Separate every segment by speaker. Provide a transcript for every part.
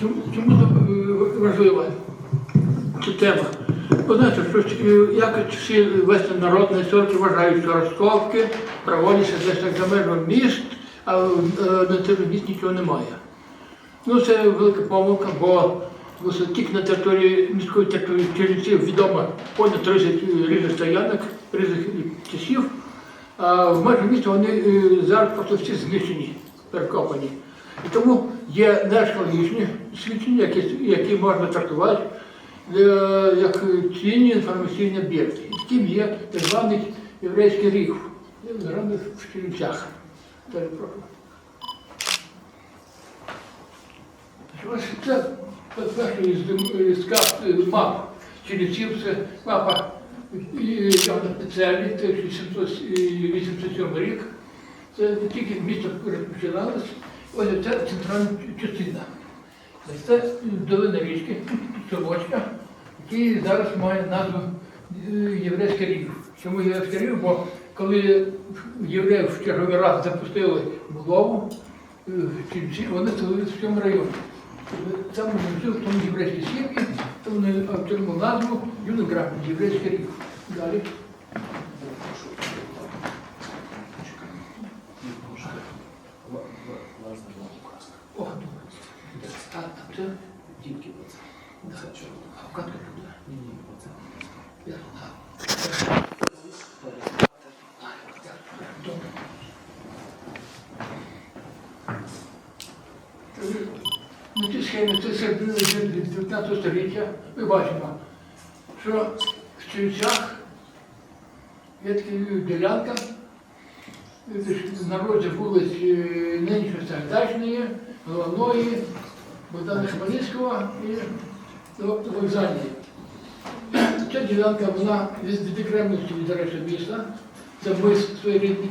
Speaker 1: Чому, е, важлива ця тема? Ви знаєте, що е, як всі весь народ на історики вважають, що розкопки проводяться десь так за межами міст, а е, на цих міст нічого немає. Ну, це велика помилка, бо тільки на території міської території Чернівців відомо понад 30 різних стоянок, різних часів. А в межах міста вони зараз просто всі знищені, перекопані. І тому є неархеологічні свідчення, які, які можна трактувати е, як цінні інформаційні об'єкти, яким є так званий єврейський ріг, зроблений в Чернівцях. Ось це перший з, з карт е, мап Чернівців, це мапа Яна Пецелі, 1787 рік. Це не тільки місто розпочиналось, ось це центральна частина. Це долина річки, Совочка, який зараз має назву е, Єврейський рік. Чому єврейський рік? Бо коли євреїв в черговий раз запустили в голову, е, вони селилися в цьому районі. Там жив в тому єврейській сім'ї, то вони отримали назву Юноград, єврейський рік. Далі. О, добре. А, а це
Speaker 2: Тільки оце.
Speaker 1: да. А вкатка туди.
Speaker 2: Ні, ні, оце.
Speaker 1: Я- а. А, так, добре. Ну, ці схеми, це середина 19 століття. Ми бачимо, що в Чернівцях є така ділянка, на розі вулиць е, нинішньої Сагдачної, Головної, Богдана Хмельницького і вокзальної. Ця ділянка, вона від- відокремлюється від решти міста, це мис своєрідний.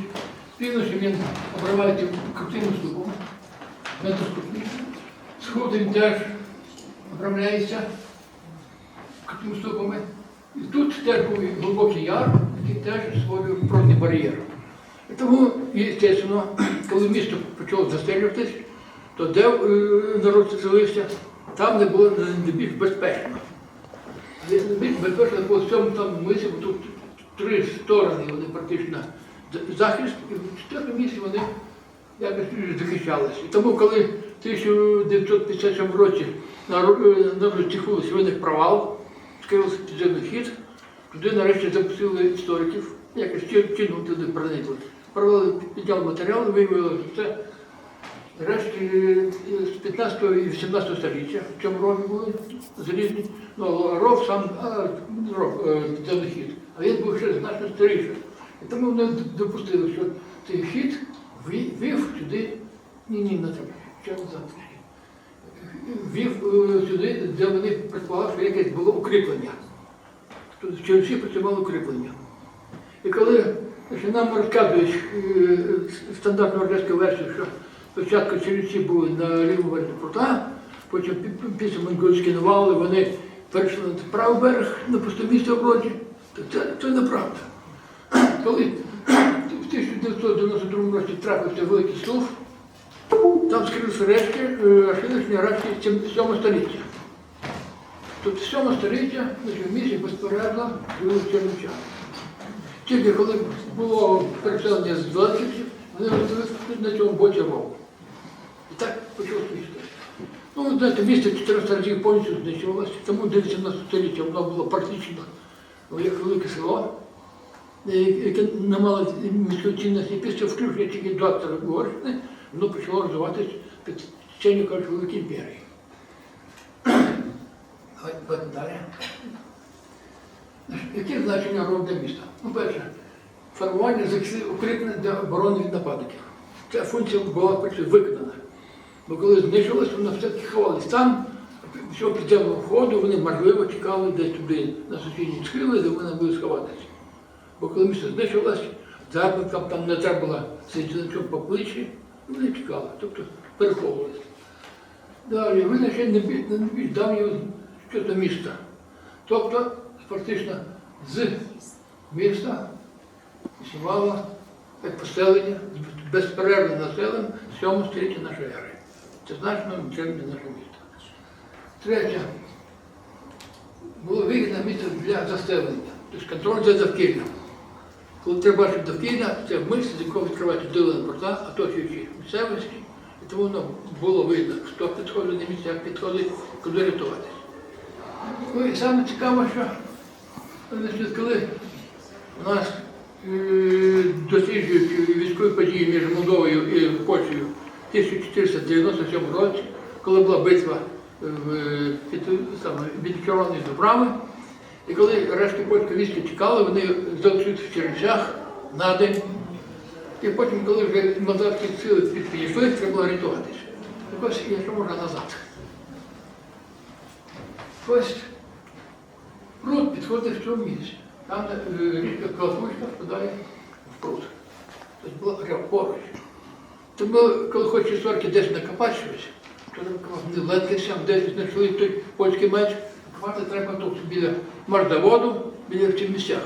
Speaker 1: Півночі він обривається крутим уступом, недоступний. Сход він теж обрамляється уступами. І тут теж був глибокий яр, який теж створює природний бар'єр. Тому, звісно, коли місто почало застелюватись, то де е, народ заселився, там не було найбільш безпечно. Найбільш безпечно було в цьому там мисі, бо тут три сторони вони практично захист, і в чотирьому місці вони якось захищалися. І тому, коли в 1957 році на е, на вулиць виник провал, скрився підземний хід, туди нарешті запустили істориків, якось чи- чином туди проникли. Провели, підняли матеріал, виявили, це решті е, з 15 і 18 століття, в цьому рові були залізні, ну, ров сам ров, е, підземний хід, а він був ще значно старіший. І тому вони допустили, що цей хід вів сюди, ні, ні, не треба. Вів е, сюди, де вони предполагали, що якесь було укріплення. Тут через всі працювало укріплення. І коли значить, нам розказують е, стандартну радянську версію, що спочатку черівці були на лівому березі прута, потім пі- пі- після монгольські навали вони перейшли на правий берег на пустомісті оброді, то це, це неправда. Коли в 1992 році трапився великий сув, там рештки, е, археологічні рештки 7 століття. Тобто 7 століття в місті безперервно жили чернівчани. Тільки коли було переселення з Великівців, вони на цьому боці рову. І так почалося місто. Ну, знаєте, місто 400 разів повністю знищувалося, тому до 18 століття воно було практично як велике село, не мало міської цінності. Після включення тільки 20 Угорщини, воно почало розвиватися під кажуть, Великої імперії. Далі. Яке значення робить міста? Ну, перше, формування укріплення для оборони від нападників. Ця функція була перше виконана. Бо коли знищилось, вони все-таки ховались там, всього підземного входу, вони, можливо, чекали десь туди на сусідні схили, де вони будуть сховатися. Бо коли місто знищилось, загарбникам там не треба було сидіти цьому попличі, вони чекали, тобто переховувалися. Далі, визначення найбільш найбільш давнього щодо міста. Тобто, фактично, з міста існувало як поселення з безперервним населенням 7 століття нашої ери. Це значно древнє наше місто. Третє. Було вигідне місце для застелення. Тобто контроль за довкіллям. Коли треба бачити довкілля, це мисль, з якого відкривається долина порта, оточуючи місцевості, і тому воно було видно, хто підходить на місце, як підходить, куди рятуватися. Ну і саме цікаво, що коли у нас е, досліджують військові події між Молдовою і Польщею в 1497 році, коли була битва в, під, саме, від Червоної Дубрави, і коли рештки польської війська тікали, вони залишилися в Чернівцях на день. І потім, коли вже молдавські сили під- підійшли, треба було рятуватися. Так ось, якщо можна назад. Ось пруд підходить в цьому місці. Там е, річка Колокучка впадає в пруд. Тобто було поруч. Тому, коли хочеш сварки десь накопати щось, то не летися, десь знайшли той польський меч, копати треба тут біля мордоводу, біля в цих місцях.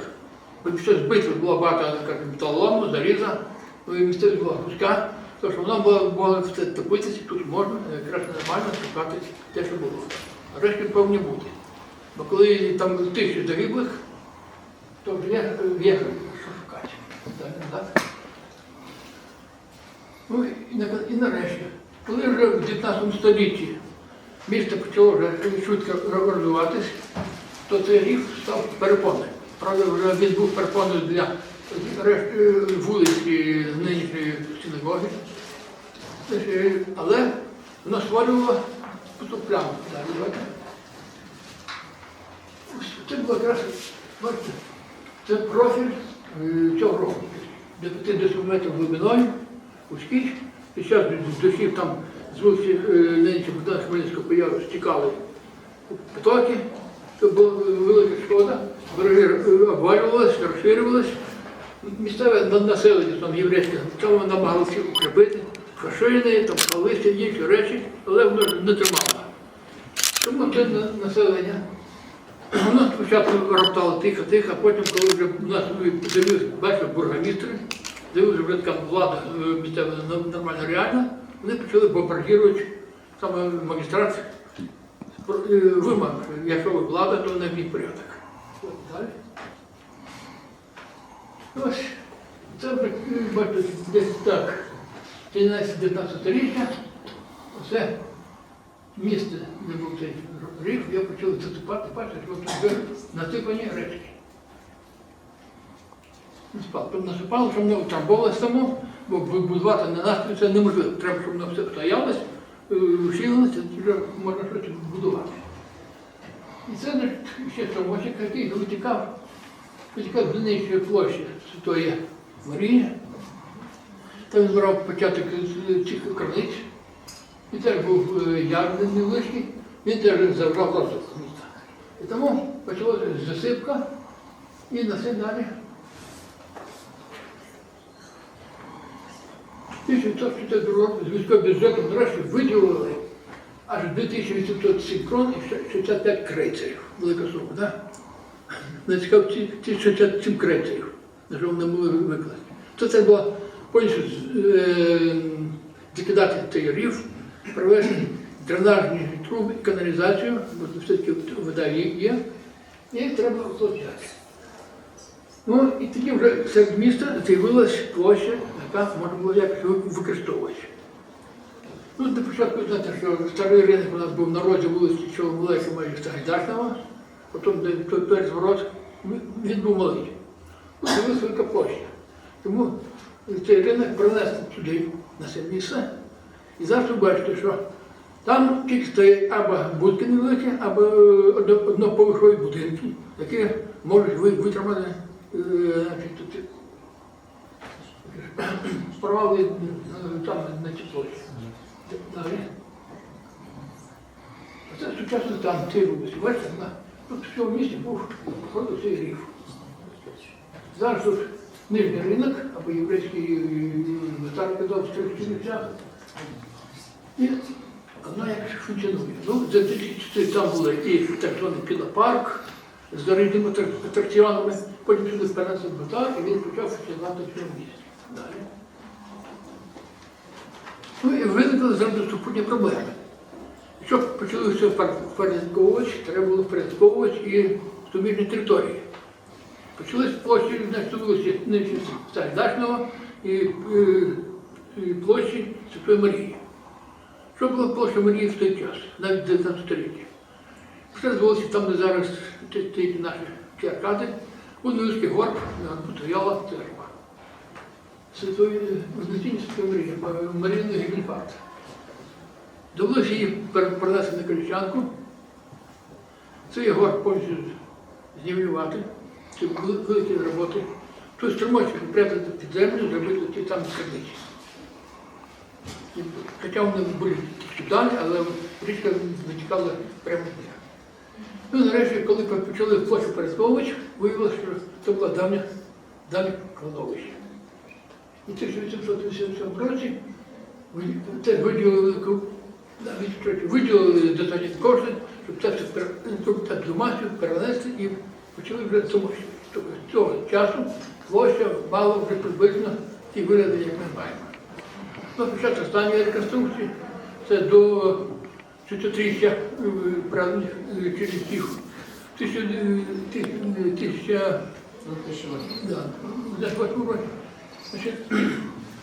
Speaker 1: Бо щось битва було багато, металолому, заліза, ну і місцевість була гуска, то що воно було, було все топитися, тут можна е, краще нормально шукати те, що було. А решті повинні бути. Бо коли там тисячі загиблих, то вже що шукати. Ну і, і нарешті, коли вже в 19 столітті місто почало вже швидко розвиватись, то цей ріг став перепоною. Правда, вже він був перепоною для решти вулиць нинішньої синагоги. Е, Але. Далі, давайте. Ось Це було якраз, бачите, це профіль е, цього року. До 50 метрів глибиною, узький. Під час дощів там з вулиці е, Богдана Хмельницького появи стікали потоки, це була велика шкода, береги обвалювалися, розширювалися. Місцеве населення там єврейське, там намагалися укріпити, фашини, там палися, інші речі, але воно не тримало. Тому це населення. Воно спочатку роптало тихо-тихо, потім, коли вже нас з'явилися, бачите, бургомістри, з'явилася вже така влада е, місцева нормально реальна, вони почали бомбардувати саме магістрат вимог, якщо ви влада, то не в порядок. Далі. Ось, це е, бачите, десь так, 13-19 річчя, оце місце, де був цей риф, я почав засипати, бачите, що насипані речки. Насипало, щоб не утрамбовувалося само, бо будувати на нас це неможливо. Треба, щоб воно все стоялось, е, шилилося, вже можна щось будувати. І це значить, ще струмочок який витікав, витікав з нижчої площі Святої Марії. Там він брав початок цих криниць. І теж був е, яр невеличкий, він теж забрав розвиток міста. І тому почалася засипка і на далі. 1962 року з військовим бюджетом нарешті виділили аж 2800 крон і 65 крейцерів. Велика сума, так? Не цікаво, ці, ці 67 крейцерів, на що вони могли викласти. То це було повністю закидати цей провести дренажні труби, каналізацію, бо все-таки вода є, і треба охолоджати. Ну і тоді вже серед міста з'явилась площа, яка можна було ви- використовувати. Ну, до початку, знаєте, що старий ринок у нас був на розі вулиці Чоловіка майже Сагайдачного, потім де той перезворот, він був малий. Ну, з'явилася велика площа. Тому цей ринок принесли сюди, на це місце. І завжди бачите, що там тільки стоять або будки невеликі, або одно- одноповерхові будинки, які можуть ви- витримати е, провали е, там на цій площі. Далі. Це сучасно там вулиці. Бачите, на, тут місці був походу цей ріф. Зараз тут нижній ринок, або єврейський е, старий казав в трьох Чернівцях. І воно якось функціонує. Ну, за 2004 там були і так званий кінопарк з атра- атракціонами, потім сюди перенесли базар, і він почав функціонувати в цьому місці. Далі. Ну і виникли зразу супутні проблеми. Щоб почалося впорядковувач, треба було впорядковувач і суміжні території. Почалися площі, значить, вулиці нижче Дачного і, е, і площі Святої Марії. Що була площа Марії в той час, навіть в 19 столітті? Все звелося там, де зараз стоять наші аркади, Унівський горб, на стояла церква. Святої Вознесіння Святої Марії, е, Марійний Довелося її перенести на Колічанку. Цей горб повністю знівелювати. Це великі роботи. Тут струмочок прятати під землю, зробити ті там скарбниці. Хоча вони були далі, але річка витікала прямо них. Ну, нарешті, коли почали площу Перескович, виявилося, що це була давня, давнє кладовище. І в 1887 році це виділили навіть виділили достатньо кошти, щоб це все щоб масу перенести і почали вже тому з цього часу площа мала вже приблизно ті вигляди, як ми маємо. Ну, початку останньої реконструкції, це до 30 правильно, е, через тих, тисяча, е, ти- е, тисяча, да, за. Значить,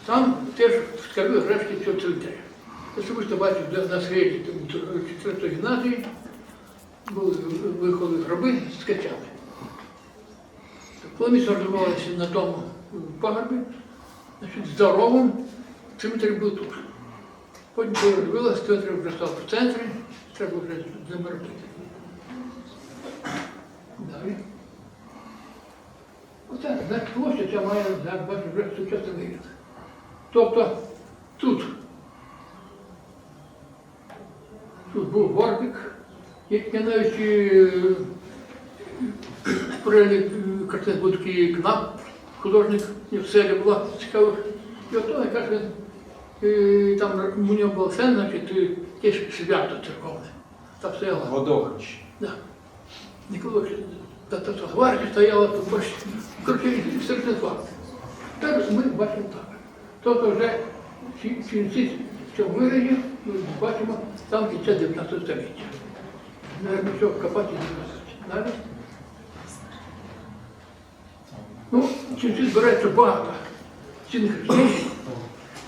Speaker 1: там теж скарби рештки цього цвинтаря. Особисто бачив на схилі 4 гімназії, виходили гроби, скачали. Коли ми сортувалися на тому пагорбі, значить, здоровим цвинтар був тут. Потім коли розбилося, цвинтар вже став в центрі, треба вже з робити. Далі. Оце, значить, площа ця має, бачите, вже сучасний вигляд. Тобто тут, тут був горбик, я, навіть е, перелік е, картин був такий кнап, художник, і в селі була цікавих. І ото якраз він, е, там у нього був сцена, значить, е, якесь свято церковне. Там стояла.
Speaker 3: Водохрещ.
Speaker 1: Да. Николай, та, та, та гвардія стояла тут бачите, серед факт. Зараз ми бачимо так. Тобто вже в цьому вигляді ми бачимо там кінця 19 століття. Наверно, що копати 19. Далі. Ну, кінці збирається багато цінних речей,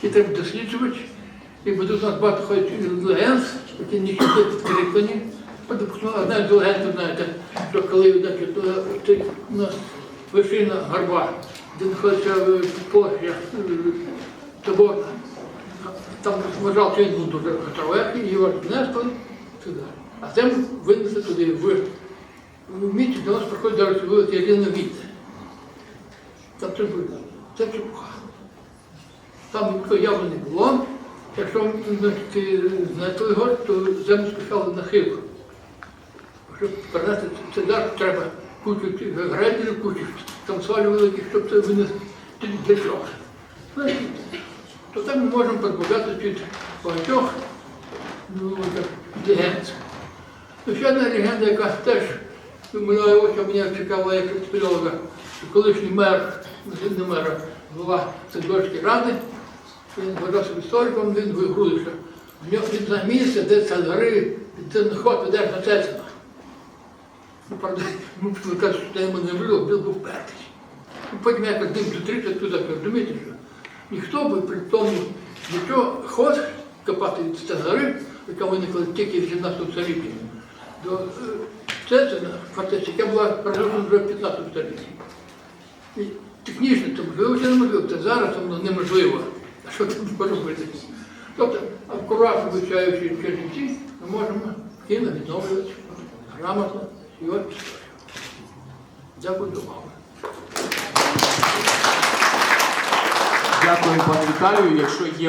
Speaker 1: які треба досліджувати. І буде у нас багато ходить легенд, які не підкріплені. Допустимо, одна з легенд, знаєте, що коли е, у нас вершина горба, де знаходиться е, площа е, Соборна, там вважав, він дуже гостроверхий, його внесли туди. А землю винесли туди, в, в місті, до нас приходить зараз вулиця Ірина Віте. Там це видно. Це чепуха. Там ніхто явно не було. Якщо знайшли гор, то землю спускали на хил. Щоб перенести це дар, треба кучу грейдерів, кучу там свалів великих, щоб це для чого. Значить, То так ми можемо позбавлятися від багатьох ну, легенд. Ну, ще одна легенда, яка теж минулого року мене цікавила як спільолога, що колишній мер, не мера, голова Садгорської ради, він вважався істориком, він вигрузив, що в нього він знає місце, де це гори, де ход ведеш на Цецина. Ну, правда, кажуть, що йому не врило, був був пертий. Ну, потім якось дим дотрівся туди, розумієте, що ніхто би при тому, нічого ход копати від цієї яка виникла тільки в 17 столітті, до е, Цецина, фактично, яка була розроблена вже в 15 столітті. І технічно це можливо чи неможливо, це зараз воно неможливо. А що тут поробити? Тобто, акуратно вивчаючи чернівці, ми можемо кіно відновлювати грамотно і от. Дякую до увагу.
Speaker 3: Дякую, пане Віталію. Якщо є